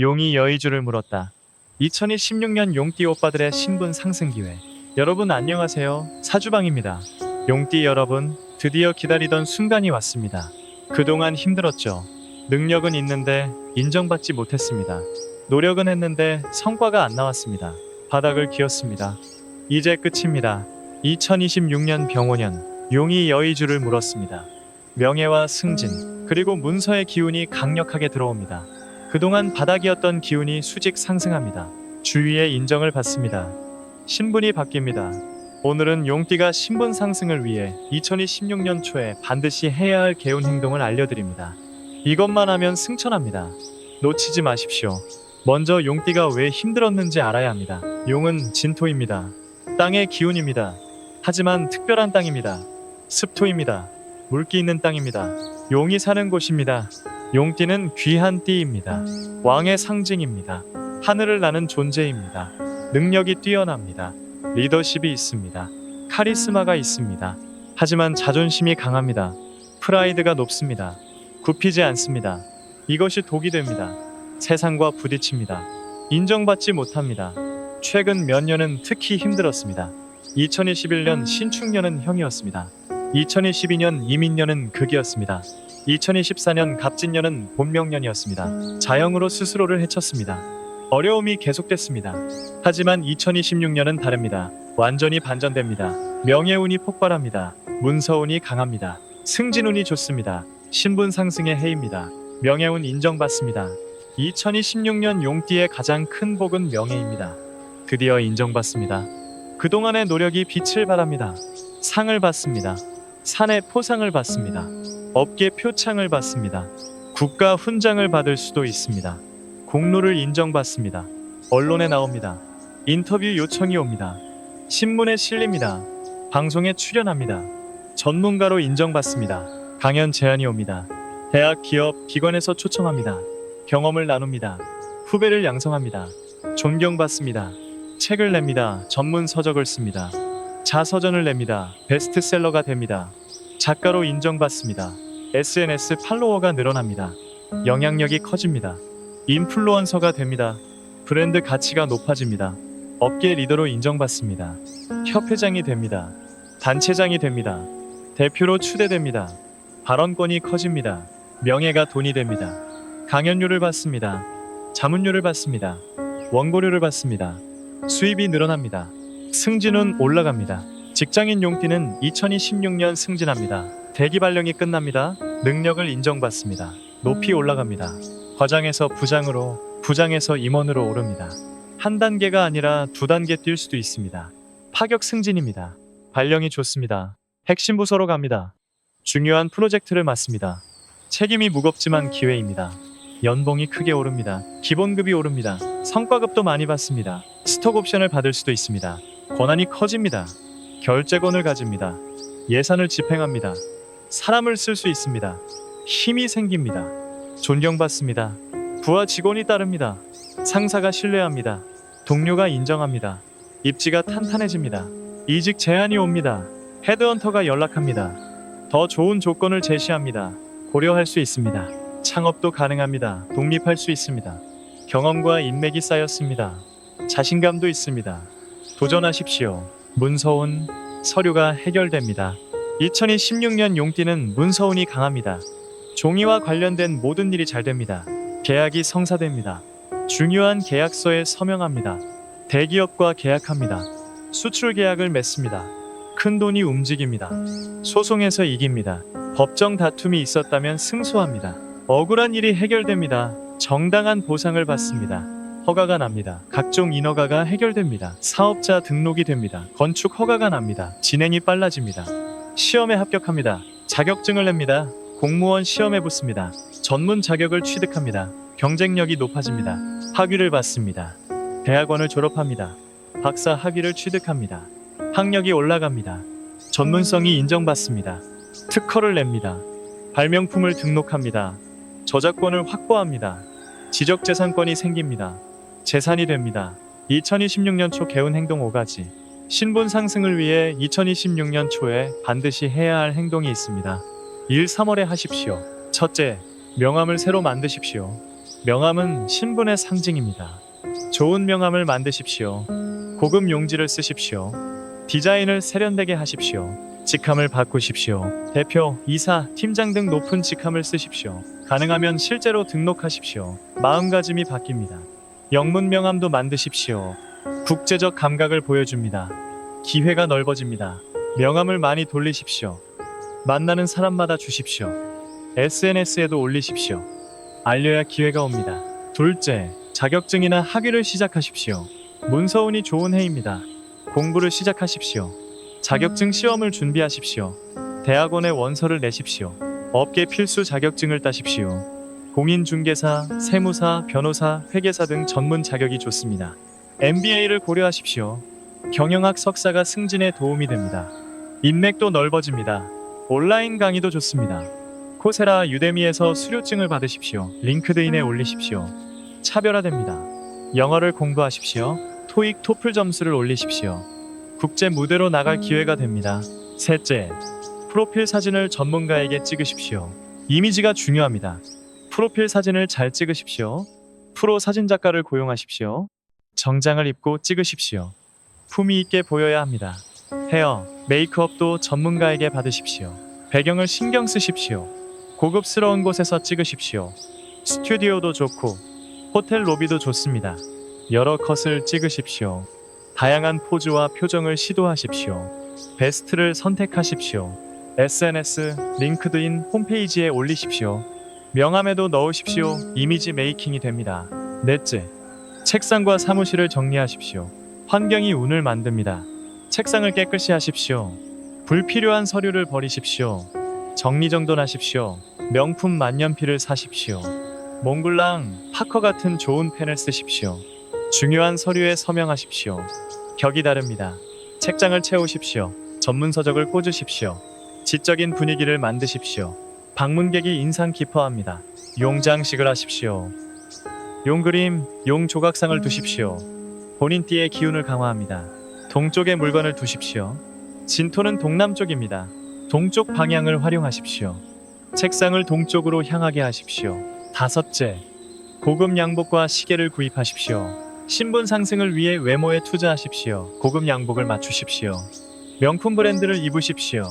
용이 여의주를 물었다. 2016년 용띠 오빠들의 신분 상승 기회. 여러분 안녕하세요. 사주방입니다. 용띠 여러분, 드디어 기다리던 순간이 왔습니다. 그동안 힘들었죠. 능력은 있는데 인정받지 못했습니다. 노력은 했는데 성과가 안 나왔습니다. 바닥을 기었습니다. 이제 끝입니다. 2026년 병원년 용이 여의주를 물었습니다. 명예와 승진 그리고 문서의 기운이 강력하게 들어옵니다. 그동안 바닥이었던 기운이 수직 상승합니다. 주위의 인정을 받습니다. 신분이 바뀝니다. 오늘은 용띠가 신분 상승을 위해 2026년 초에 반드시 해야 할 개운 행동을 알려드립니다. 이것만 하면 승천합니다. 놓치지 마십시오. 먼저 용띠가 왜 힘들었는지 알아야 합니다. 용은 진토입니다. 땅의 기운입니다. 하지만 특별한 땅입니다. 습토입니다. 물기 있는 땅입니다. 용이 사는 곳입니다. 용띠는 귀한 띠입니다. 왕의 상징입니다. 하늘을 나는 존재입니다. 능력이 뛰어납니다. 리더십이 있습니다. 카리스마가 있습니다. 하지만 자존심이 강합니다. 프라이드가 높습니다. 굽히지 않습니다. 이것이 독이 됩니다. 세상과 부딪힙니다. 인정받지 못합니다. 최근 몇 년은 특히 힘들었습니다. 2021년 신축년은 형이었습니다. 2022년 이민년은 극이었습니다. 2024년 갑진년은 본명년이었습니다. 자영으로 스스로를 해쳤습니다. 어려움이 계속됐습니다. 하지만 2026년은 다릅니다. 완전히 반전됩니다. 명예운이 폭발합니다. 문서운이 강합니다. 승진운이 좋습니다. 신분 상승의 해입니다. 명예운 인정받습니다. 2026년 용띠의 가장 큰 복은 명예입니다. 드디어 인정받습니다. 그동안의 노력이 빛을 발합니다. 상을 받습니다. 산의 포상을 받습니다. 업계 표창을 받습니다. 국가 훈장을 받을 수도 있습니다. 공로를 인정받습니다. 언론에 나옵니다. 인터뷰 요청이 옵니다. 신문에 실립니다. 방송에 출연합니다. 전문가로 인정받습니다. 강연 제안이 옵니다. 대학, 기업, 기관에서 초청합니다. 경험을 나눕니다. 후배를 양성합니다. 존경받습니다. 책을 냅니다. 전문 서적을 씁니다. 자서전을 냅니다. 베스트셀러가 됩니다. 작가로 인정받습니다. SNS 팔로워가 늘어납니다. 영향력이 커집니다. 인플루언서가 됩니다. 브랜드 가치가 높아집니다. 업계 리더로 인정받습니다. 협회장이 됩니다. 단체장이 됩니다. 대표로 추대됩니다. 발언권이 커집니다. 명예가 돈이 됩니다. 강연료를 받습니다. 자문료를 받습니다. 원고료를 받습니다. 수입이 늘어납니다. 승진은 올라갑니다. 직장인 용띠는 2026년 승진합니다. 대기 발령이 끝납니다. 능력을 인정받습니다. 높이 올라갑니다. 과장에서 부장으로, 부장에서 임원으로 오릅니다. 한 단계가 아니라 두 단계 뛸 수도 있습니다. 파격 승진입니다. 발령이 좋습니다. 핵심 부서로 갑니다. 중요한 프로젝트를 맡습니다. 책임이 무겁지만 기회입니다. 연봉이 크게 오릅니다. 기본급이 오릅니다. 성과급도 많이 받습니다. 스톡 옵션을 받을 수도 있습니다. 권한이 커집니다. 결재권을 가집니다. 예산을 집행합니다. 사람을 쓸 수 있습니다. 힘이 생깁니다. 존경받습니다. 부하 직원이 따릅니다. 상사가 신뢰합니다. 동료가 인정합니다. 입지가 탄탄해집니다. 이직 제안이 옵니다. 헤드헌터가 연락합니다. 더 좋은 조건을 제시합니다. 고려할 수 있습니다. 창업도 가능합니다. 독립할 수 있습니다. 경험과 인맥이 쌓였습니다. 자신감도 있습니다. 도전하십시오. 문서운, 서류가 해결됩니다. 2016년 용띠는 문서운이 강합니다. 종이와 관련된 모든 일이 잘 됩니다. 계약이 성사됩니다. 중요한 계약서에 서명합니다. 대기업과 계약합니다. 수출 계약을 맺습니다. 큰 돈이 움직입니다. 소송에서 이깁니다. 법정 다툼이 있었다면 승소합니다. 억울한 일이 해결됩니다. 정당한 보상을 받습니다. 허가가 납니다. 각종 인허가가 해결됩니다. 사업자 등록이 됩니다. 건축 허가가 납니다. 진행이 빨라집니다. 시험에 합격합니다. 자격증을 냅니다. 공무원 시험에 붙습니다. 전문 자격을 취득합니다. 경쟁력이 높아집니다. 학위를 받습니다. 대학원을 졸업합니다. 박사 학위를 취득합니다. 학력이 올라갑니다. 전문성이 인정받습니다. 특허를 냅니다. 발명품을 등록합니다. 저작권을 확보합니다. 지적재산권이 생깁니다. 재산이 됩니다. 2026년 초 개운 행동 5가지. 신분 상승을 위해 2026년 초에 반드시 해야 할 행동이 있습니다. 일 3월에 하십시오. 첫째, 명함을 새로 만드십시오. 명함은 신분의 상징입니다. 좋은 명함을 만드십시오. 고급 용지를 쓰십시오. 디자인을 세련되게 하십시오. 직함을 바꾸십시오. 대표, 이사, 팀장 등 높은 직함을 쓰십시오. 가능하면 실제로 등록하십시오. 마음가짐이 바뀝니다. 영문 명함도 만드십시오. 국제적 감각을 보여줍니다. 기회가 넓어집니다. 명함을 많이 돌리십시오. 만나는 사람마다 주십시오. SNS에도 올리십시오. 알려야 기회가 옵니다. 둘째, 자격증이나 학위를 시작하십시오. 문서운이 좋은 해입니다. 공부를 시작하십시오. 자격증 시험을 준비하십시오. 대학원에 원서를 내십시오. 업계 필수 자격증을 따십시오. 공인중개사, 세무사, 변호사, 회계사 등 전문 자격이 좋습니다. MBA를 고려하십시오. 경영학 석사가 승진에 도움이 됩니다. 인맥도 넓어집니다. 온라인 강의도 좋습니다. 코세라 유데미에서 수료증을 받으십시오. 링크드인에 올리십시오. 차별화됩니다. 영어를 공부하십시오. 토익 토플 점수를 올리십시오. 국제 무대로 나갈 기회가 됩니다. 셋째, 프로필 사진을 전문가에게 찍으십시오. 이미지가 중요합니다. 프로필 사진을 잘 찍으십시오. 프로 사진 작가를 고용하십시오. 정장을 입고 찍으십시오. 품위 있게 보여야 합니다. 헤어, 메이크업도 전문가에게 받으십시오. 배경을 신경 쓰십시오. 고급스러운 곳에서 찍으십시오. 스튜디오도 좋고 호텔 로비도 좋습니다. 여러 컷을 찍으십시오. 다양한 포즈와 표정을 시도하십시오. 베스트를 선택하십시오. SNS, 링크드인 홈페이지에 올리십시오. 명함에도 넣으십시오. 이미지 메이킹이 됩니다. 넷째, 책상과 사무실을 정리하십시오. 환경이 운을 만듭니다. 책상을 깨끗이 하십시오. 불필요한 서류를 버리십시오. 정리정돈하십시오. 명품 만년필을 사십시오. 몽글랑, 파커 같은 좋은 펜을 쓰십시오. 중요한 서류에 서명하십시오. 격이 다릅니다. 책장을 채우십시오. 전문 서적을 꽂으십시오. 지적인 분위기를 만드십시오. 방문객이 인상 깊어합니다. 용장식을 하십시오. 용 그림, 용 조각상을 두십시오. 본인 띠의 기운을 강화합니다. 동쪽에 물건을 두십시오. 진토는 동남쪽입니다. 동쪽 방향을 활용하십시오. 책상을 동쪽으로 향하게 하십시오. 다섯째, 고급 양복과 시계를 구입하십시오. 신분 상승을 위해 외모에 투자하십시오. 고급 양복을 맞추십시오. 명품 브랜드를 입으십시오.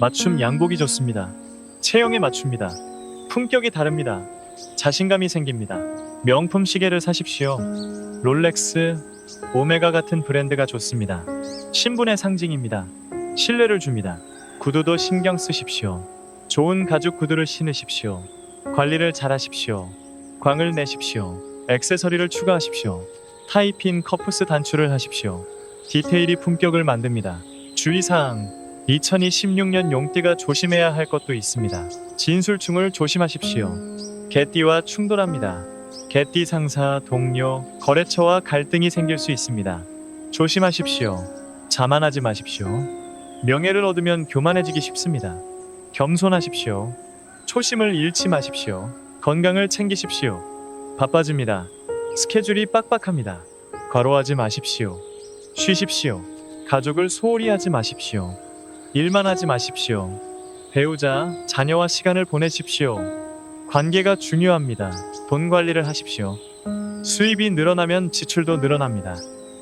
맞춤 양복이 좋습니다. 체형에 맞춥니다. 품격이 다릅니다. 자신감이 생깁니다. 명품 시계를 사십시오. 롤렉스, 오메가 같은 브랜드가 좋습니다. 신분의 상징입니다. 신뢰를 줍니다. 구두도 신경 쓰십시오. 좋은 가죽 구두를 신으십시오. 관리를 잘하십시오. 광을 내십시오. 액세서리를 추가하십시오. 타이핀 커프스 단추를 하십시오. 디테일이 품격을 만듭니다. 주의사항 2026년 용띠가 조심해야 할 것도 있습니다. 진술충을 조심하십시오. 개띠와 충돌합니다. 개띠 상사, 동료, 거래처와 갈등이 생길 수 있습니다. 조심하십시오. 자만하지 마십시오. 명예를 얻으면 교만해지기 쉽습니다. 겸손하십시오. 초심을 잃지 마십시오. 건강을 챙기십시오. 바빠집니다. 스케줄이 빡빡합니다. 과로하지 마십시오. 쉬십시오. 가족을 소홀히 하지 마십시오. 일만 하지 마십시오. 배우자, 자녀와 시간을 보내십시오. 관계가 중요합니다. 돈 관리를 하십시오. 수입이 늘어나면 지출도 늘어납니다.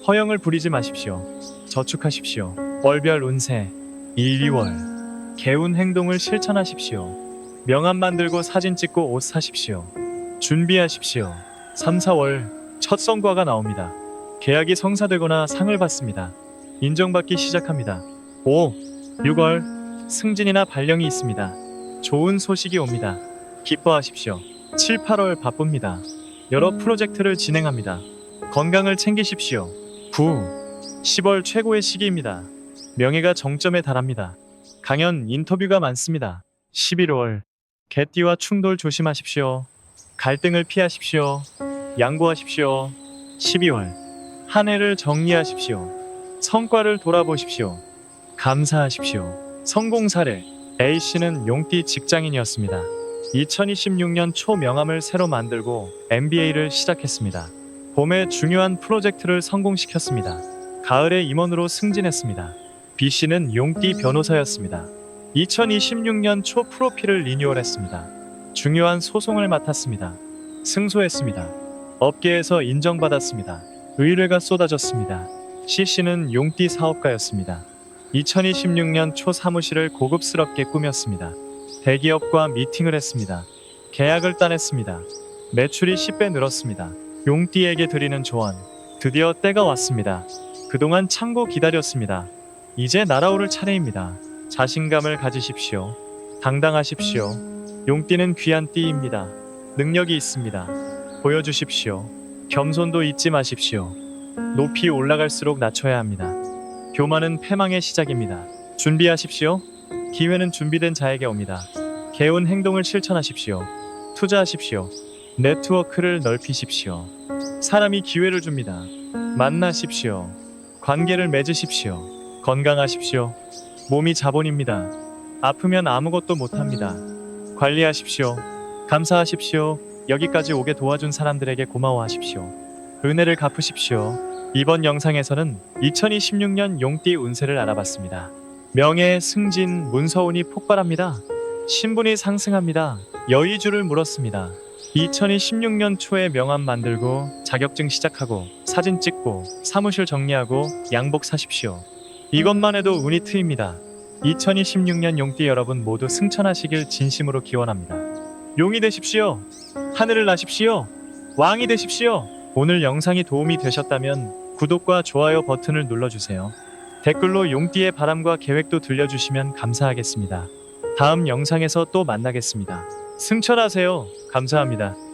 허영을 부리지 마십시오. 저축하십시오. 월별 운세 1, 2월 개운 행동을 실천하십시오. 명함 만들고 사진 찍고 옷 사십시오. 준비하십시오. 3, 4월 첫 성과가 나옵니다. 계약이 성사되거나 상을 받습니다. 인정받기 시작합니다. 5, 6월 승진이나 발령이 있습니다. 좋은 소식이 옵니다. 기뻐하십시오. 7, 8월 바쁩니다. 여러 프로젝트를 진행합니다. 건강을 챙기십시오. 9, 10월 최고의 시기입니다. 명예가 정점에 달합니다. 강연, 인터뷰가 많습니다. 11월 개띠와 충돌 조심하십시오. 갈등을 피하십시오. 양보하십시오. 12월 한 해를 정리하십시오. 성과를 돌아보십시오. 감사하십시오. 성공 사례 A씨는 용띠 직장인이었습니다. 2026년 초 명함을 새로 만들고 MBA를 시작했습니다. 봄에 중요한 프로젝트를 성공시켰습니다. 가을에 임원으로 승진했습니다. B씨는 용띠 변호사였습니다. 2026년 초 프로필을 리뉴얼했습니다. 중요한 소송을 맡았습니다. 승소했습니다. 업계에서 인정받았습니다. 의뢰가 쏟아졌습니다. CC는 용띠 사업가였습니다. 2026년 초 사무실을 고급스럽게 꾸몄습니다. 대기업과 미팅을 했습니다. 계약을 따냈습니다. 매출이 10배 늘었습니다. 용띠에게 드리는 조언. 드디어 때가 왔습니다. 그동안 참고 기다렸습니다. 이제 날아오를 차례입니다. 자신감을 가지십시오. 당당하십시오. 용띠는 귀한 띠입니다. 능력이 있습니다. 보여주십시오. 겸손도 잊지 마십시오. 높이 올라갈수록 낮춰야 합니다. 교만은 패망의 시작입니다. 준비하십시오. 기회는 준비된 자에게 옵니다. 개운 행동을 실천하십시오. 투자하십시오. 네트워크를 넓히십시오. 사람이 기회를 줍니다. 만나십시오. 관계를 맺으십시오. 건강하십시오. 몸이 자본입니다. 아프면 아무것도 못합니다. 관리하십시오. 감사하십시오. 여기까지 오게 도와준 사람들에게 고마워하십시오. 은혜를 갚으십시오. 이번 영상에서는 2026년 용띠 운세를 알아봤습니다. 명예, 승진, 문서운이 폭발합니다. 신분이 상승합니다. 여의주를 물었습니다. 2026년 초에 명함 만들고 자격증 시작하고 사진 찍고 사무실 정리하고 양복 사십시오. 이것만 해도 운이 트입니다. 2026년 용띠 여러분 모두 승천하시길 진심으로 기원합니다. 용이 되십시오. 하늘을 나십시오. 왕이 되십시오. 오늘 영상이 도움이 되셨다면 구독과 좋아요 버튼을 눌러주세요. 댓글로 용띠의 바람과 계획도 들려주시면 감사하겠습니다. 다음 영상에서 또 만나겠습니다. 승천하세요. 감사합니다.